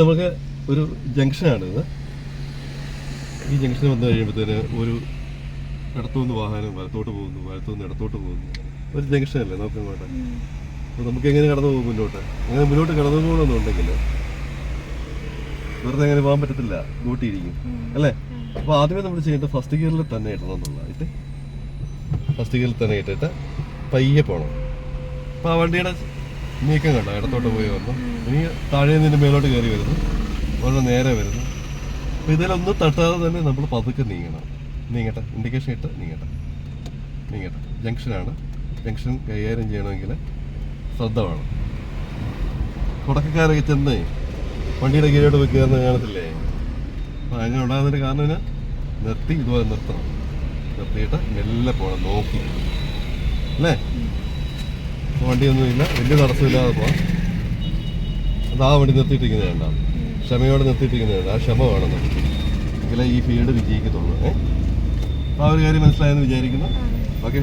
നമുക്ക് ഒരു ജംഗ്ഷനാണ് ഇത്. ഈ ജംഗ്ഷൻ വന്നു കഴിയുമ്പോഴത്തേന് ഒരു ഇടത്തുനിന്ന് വാഹനം വലത്തോട്ട് പോകുന്നു വലത്തുനിന്ന് ഇടത്തോട്ട് പോകുന്നു. ഒരു ജംഗ്ഷൻ അല്ലേ? നമുക്ക് ഇങ്ങോട്ട്. അപ്പോൾ നമുക്ക് എങ്ങനെ കടന്നു പോകും മുന്നോട്ട്? അങ്ങനെ മുന്നോട്ട് കടന്നു പോകണമെന്നുണ്ടെങ്കിൽ വെറുതെ അങ്ങനെ പോകാൻ പറ്റത്തില്ല. കൂട്ടിയിരിക്കും അല്ലേ? അപ്പോൾ ആദ്യമേ നമ്മൾ ചെയ്യേണ്ടത് ഫസ്റ്റ് ഗിയറിൽ തന്നെ ഇടണം എന്നുള്ളതായിട്ട്. ഫസ്റ്റ് ഗിയറിൽ തന്നെ ഇട്ടിട്ട് പയ്യെ പോകണം. അപ്പോൾ ആ വണ്ടിയുടെ നീക്കം കണ്ടോ ഇടത്തോട്ട് പോയി വന്നു. ഇനി താഴെ നിന്ന് മേലോട്ട് കയറി വരുന്നു. വളരെ നേരെ വരുന്നു. അപ്പോൾ ഇതിലൊന്നും തട്ടാതെ തന്നെ നമ്മൾ പതുക്കെ നീങ്ങണം. നീങ്ങട്ടെ. ഇൻഡിക്കേഷൻ ഇട്ട് നീങ്ങട്ടെ. നീങ്ങട്ടെ. ജംഗ്ഷനാണ് ജംഗ്ഷൻ കൈകാര്യം ചെയ്യണമെങ്കിൽ ശ്രദ്ധ വേണം. തുടക്കക്കാരൊക്കെ ചെന്ന് വണ്ടിയുടെ കീഴോട്ട് പോയി കയറുന്ന കാണത്തില്ലേ? അപ്പോൾ അങ്ങനെ ഉണ്ടാകുന്നതിന്റെ കാരണം ഞാൻ നിർത്തി ഇതുപോലെ നിർത്തണം. നിർത്തിയിട്ട് മെല്ലെ പോകണം നോക്കി. അല്ലേ? വണ്ടിയൊന്നുമില്ല. വലിയ തടസ്സമില്ലാതെ പോവാം. അത് ആ വണ്ടി നിർത്തിയിട്ടിരിക്കുന്നത് വേണ്ട ക്ഷമയോടെ നിർത്തിയിട്ടിരിക്കുന്നത് വേണ്ട ആ ക്ഷമ വേണം നമുക്ക്. എങ്കിലേ ഈ ഫീൽഡ് വിജയിക്കത്തുള്ളൂ. ഏ? ആ ഒരു കാര്യം മനസ്സിലായെന്ന് വിചാരിക്കുന്നു. ഓക്കെ.